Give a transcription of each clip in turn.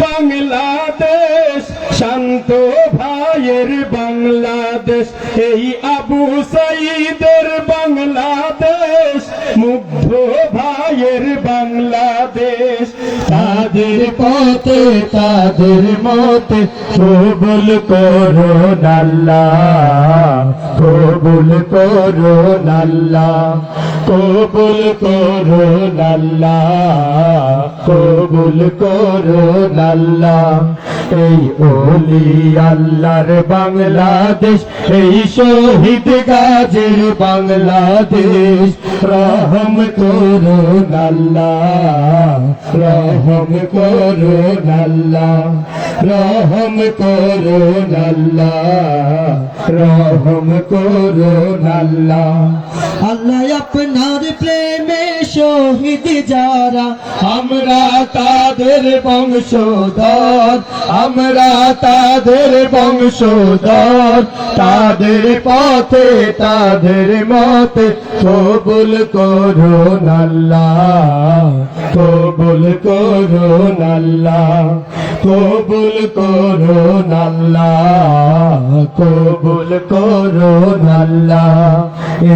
বাংলাদেশ, শান্ত ভাইয়ের বাংলাদেশ। এই আবু সাইদের বাংলাদেশ, মুগ্ধ ভাইয়ের বাংলাদেশ। তাদের পথে, তাদের মতে কবুল করো আল্লাহ কবুল করো আল্লাহ কবুল করো আল্লাহ কবুল করো আল্লাহ এই ওলি আল্লাহর বাংলাদেশ, এই শহীদ গাজীর বাংলাদেশ। রহম করো আল্লাহ, রহম করো আল্লাহ, রহম করো আল্লাহ, রহম করো আল্লাহ। আল্লাহ আপনার প্রেমে শহীদ যারা, আমরা তাদের বংশধর। আমরা তাদের বংশধর। তাদের পথে, তাদের মতে কবুল করো আল্লাহ কবুল করো আল্লাহ কবুল করো আল্লাহ কবুল করো আল্লাহ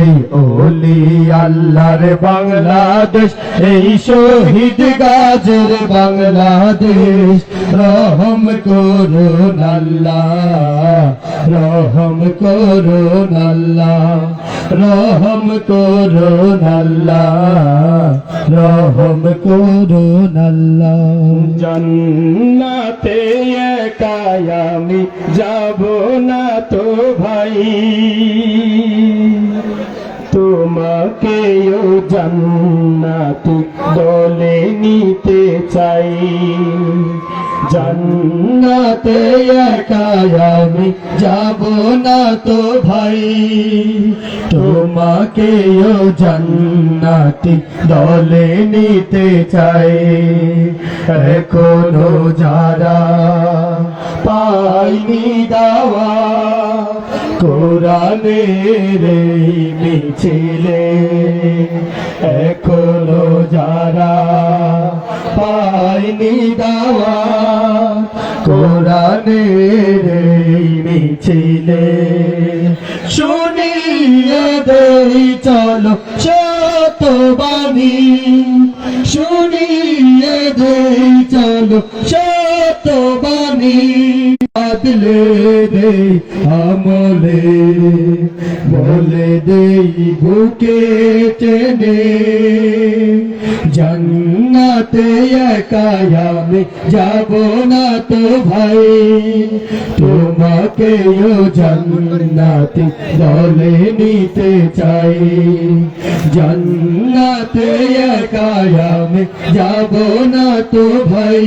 এই ওলি আল্লাহর বাংলাদেশ, এই শহীদ গাজের বাংলাদেশ, রহম করো আল্লাহ রহম করো আল্লাহ রহম করো আল্লাহ রহম করো আল্লাহ জন্নাতে একাই আমি যাব না তো ভাই। তোমাকেও জান্নাতি দলে নিতে চাই। জান্নাতে একাই আমি যাব না তো ভাই। তোমাকেও জান্নাতি দলে নিতে চাই। এখনও যারা পাইনি দাওয়া, কোরআনের মিছিলে, এখনও যারা পাইনি দাওয়া কোরআনের মিছিলে। শুনিয়ে দেই চলো শত বাণী শুনিয়ে দেই চলো শত বাণী বাদলে আমলে বলে দেই বুকে টেনে, জন্নাতে একাই আমি যাব না তো ভাই। তোমাকেও জন্নাতে দলে নিতে চাই। জন্নাতে একাই আমি যাব না তো ভাই।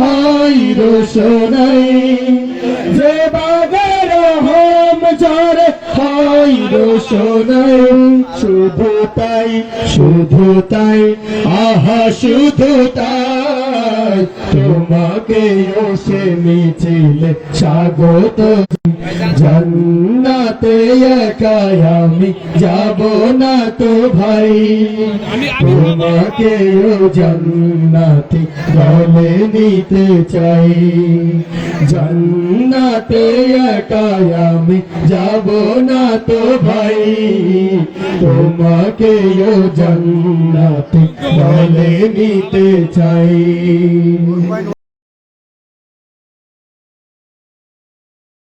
হাই রোশনাই, যে বাগের হোম ঝরে হাই রোশনাই, শুধু তাই শুধু তাই, আহা, শুধু তাই। তোমাকে সে মিছিলে স্বাগত। জান্নাতে আমি যাব না তো ভাই। তোমাকেও জান্নাতে দলে নিতে চাই। জান্নাতে আমি যাব না তো ভাই। তোমাকেও জান্নাতে দলে নিতে চাই।